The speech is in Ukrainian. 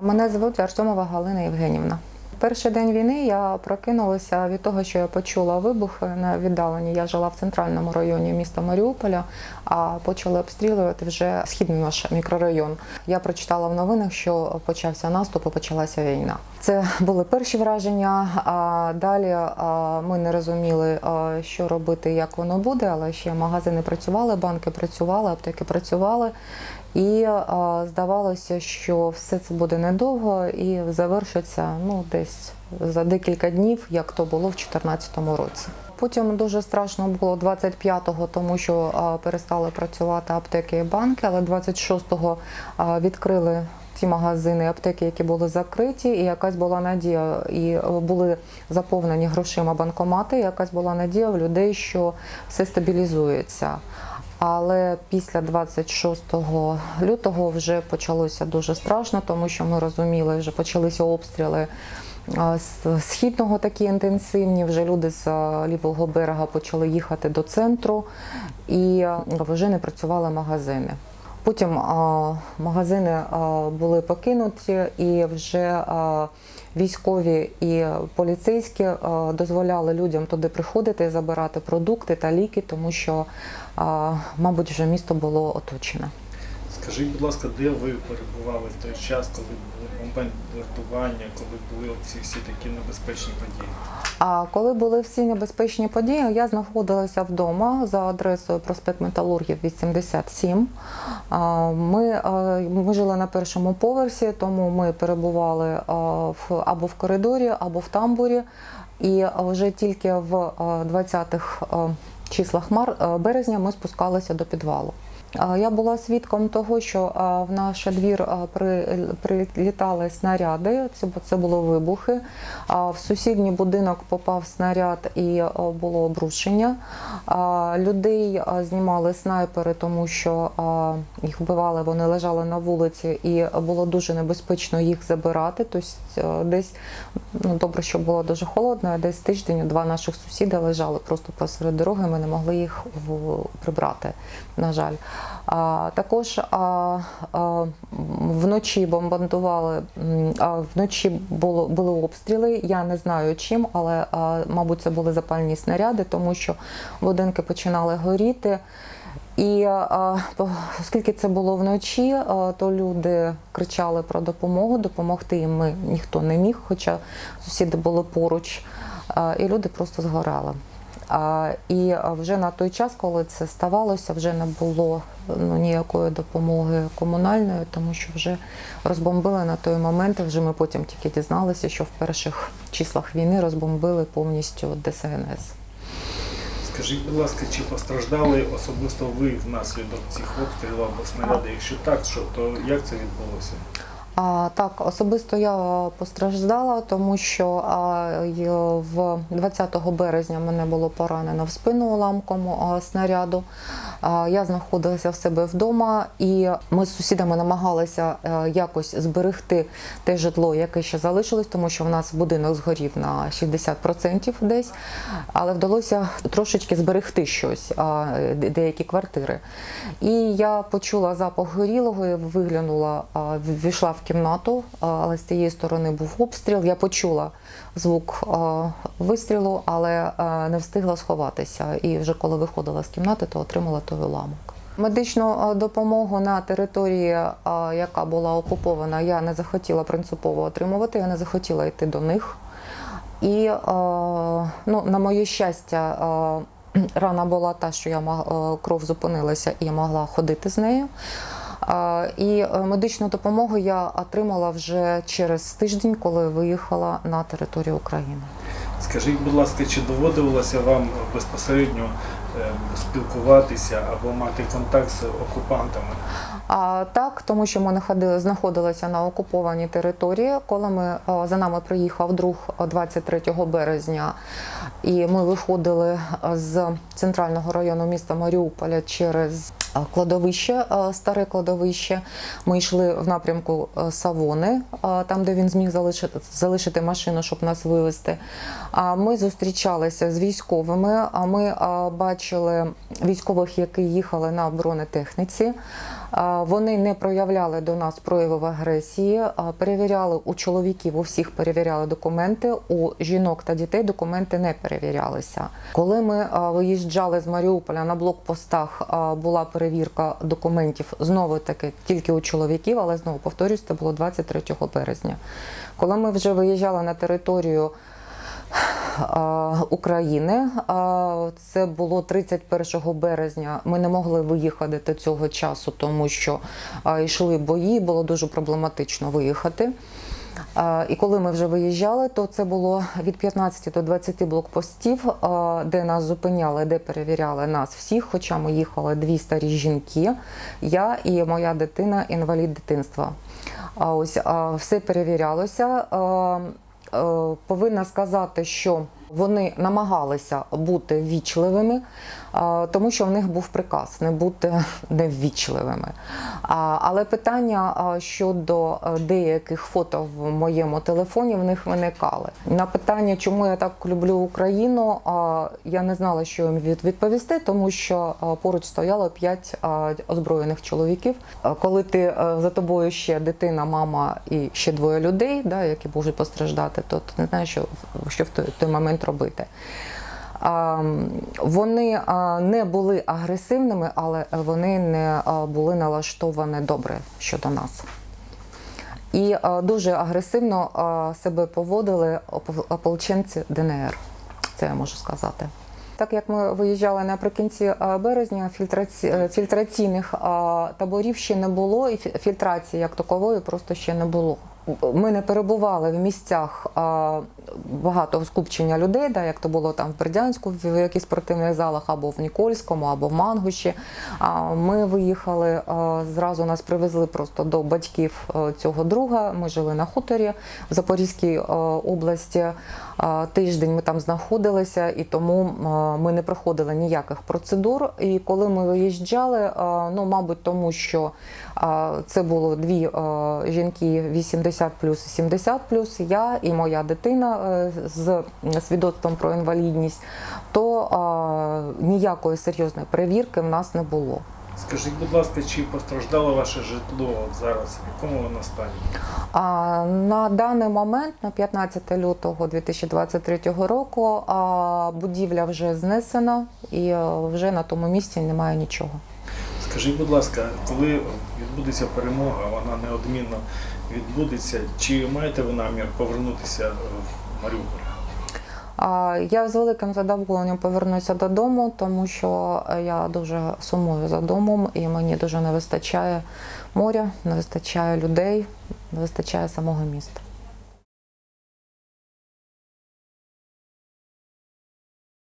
Мене звуть Артемова Галина Євгенівна. Перший день війни я прокинулася від того, що я почула вибухи на віддаленні. Я жила в центральному районі міста Маріуполя, а почали обстрілювати вже східний наш мікрорайон. Я прочитала в новинах, що почався наступ і почалася війна. Це були перші враження. А далі ми не розуміли, що робити, як воно буде, але ще магазини працювали, банки працювали, аптеки працювали. І здавалося, що все це буде недовго і завершиться ну десь за декілька днів, як то було в 2014 році. Потім дуже страшно було 25-го, тому що перестали працювати аптеки і банки, але 26-го а, відкрили ті магазини, аптеки, які були закриті, і якась була надія, і були заповнені грошима банкомати. і Якась була надія в людей, що все стабілізується. Але після 26 лютого вже почалося дуже страшно, тому що ми розуміли, вже почалися обстріли з східного такі інтенсивні. Вже люди з лівого берега почали їхати до центру, і вже не працювали магазини. Потім магазини були покинуті, і вже військові і поліцейські дозволяли людям туди приходити і забирати продукти та ліки, тому що, мабуть, вже місто було оточене. Скажіть, будь ласка, де ви перебували в той час, коли були бомбардування, коли були ці всі такі небезпечні події? А коли були всі небезпечні події, я знаходилася вдома за адресою проспект Металургів 87. Ми, е, ми жили на першому поверсі, тому ми перебували е, в, або в коридорі, або в тамбурі. І вже тільки в е, 20-х е, числах березня ми спускалися до підвалу. Я була свідком того, що в наш двір прилітали снаряди. Це, бу- це були вибухи. В сусідній будинок попав снаряд і було обрушення. Людей знімали снайпери, тому що їх вбивали, вони лежали на вулиці, і було дуже небезпечно їх забирати. Тобто десь ну добре, що було дуже холодно, десь тиждень два наших сусіда лежали просто посеред дороги. Ми не могли їх прибрати. На жаль. Також вночі бомбардували, вночі було, були обстріли. Я не знаю чим, але мабуть це були запальні снаряди, тому що будинки починали горіти. І оскільки це було вночі, то люди кричали про допомогу. Допомогти їм ми ніхто не міг, хоча сусіди були поруч, і люди просто згорали. І вже на той час, коли це ставалося, вже не було ну, ніякої допомоги комунальної, тому що вже розбомбили на той момент. Вже ми потім тільки дізналися, що в перших числах війни розбомбили повністю ДСНС. Скажіть, будь ласка, чи постраждали особисто ви внаслідок цих обстрілів або снарядів? Якщо так, що то як це відбулося? Так, особисто я постраждала, тому що в 20 березня мене було поранено в спину уламком снаряду. Я знаходилася в себе вдома, і ми з сусідами намагалися е, якось зберегти те житло, яке ще залишилось, тому що в нас будинок згорів на 60% десь, але вдалося трошечки зберегти щось, деякі квартири. І я почула запах горілого, і виглянула, ввійшла в кімнату, але з тієї сторони був обстріл. Я почула звук вистрілу, але не встигла сховатися. І вже коли виходила з кімнати, то отримала той уламок. Медичну допомогу на території, яка була окупована, я не захотіла принципово отримувати, я не захотіла йти до них. І е, ну, на моє щастя, е, рана була та, що я е, кров зупинилася і могла ходити з нею. Е, І е, медичну допомогу я отримала вже через тиждень, коли виїхала на територію України. Скажіть, будь ласка, чи доводилося вам безпосередньо е, спілкуватися або мати контакт з окупантами? А так, тому що ми находили, знаходилися на окупованій території, коли ми е, за нами приїхав друг е, 23 березня, і ми виходили е, з центрального району міста Маріуполя через е, кладовище, е, старе кладовище. Ми йшли в напрямку е, Савони, е, там, де він зміг залишити, залишити машину, щоб нас вивезти. Ми зустрічалися з військовими. А ми е, бачили військових, які їхали на бронетехніці. Вони не проявляли до нас проявів агресії, перевіряли у чоловіків, у всіх перевіряли документи, у жінок та дітей документи не перевірялися. Коли ми виїжджали з Маріуполя на блокпостах, була перевірка документів знову таки тільки у чоловіків, але знову повторюсь, це було 23 березня. Коли ми вже виїжджали на територію України. А, Це було 31 березня. Ми не могли виїхати до цього часу, тому що йшли бої, було дуже проблематично виїхати. І коли ми вже виїжджали, то це було від 15 до 20 блокпостів, де нас зупиняли, де перевіряли нас всіх. Хоча ми їхали дві старі жінки, я і моя дитина, інвалід дитинства. А ось все перевірялося. Е, повинна сказати, що вони намагалися бути ввічливими, тому що в них був приказ не бути неввічливими. Але питання щодо е, деяких фото в моєму телефоні в них виникали. На питання, чому я так люблю Україну, я не знала, що їм відповісти, тому що поруч стояло п'ять озброєних чоловіків. Коли ти е, за тобою ще дитина, мама і ще двоє людей, які можуть постраждати, то ти не знаєш, що, в той, той момент робити. Вони не були агресивними, але вони не були налаштовані добре щодо нас. І дуже агресивно себе поводили ополченці ДНР. Це я можу сказати. Так як ми виїжджали наприкінці березня, е, фільтраційних таборів ще не було, і фільтрації як такової просто ще не було. Ми не перебували в місцях багатого багато скупчення людей, да, як то було там в Бердянську, в якихось спортивних залах, або в Нікольському, або в Мангуші. А ми виїхали зразу нас привезли просто до батьків е, цього друга. Ми жили на хуторі в Запорізькій е, області. Тиждень ми там знаходилися, і тому ми не проходили ніяких процедур. І коли ми виїжджали, ну мабуть, тому що це було дві жінки 80 плюс і 70 плюс, я і моя дитина е, з свідоцтвом про інвалідність, то ніякої серйозної перевірки в нас не було. Скажіть, будь ласка, чи постраждало ваше житло от зараз? В якому воно стані? А на даний момент, на 15 лютого 2023 року, а, будівля вже знесена і е, вже на тому місці немає нічого. Скажіть, будь ласка, коли відбудеться перемога, вона неодмінно відбудеться, чи маєте ви намір повернутися в Маріуполь? Я з великим задоволенням повернуся додому, тому що я дуже сумую за домом, і мені дуже не вистачає моря, не вистачає людей, не вистачає самого міста.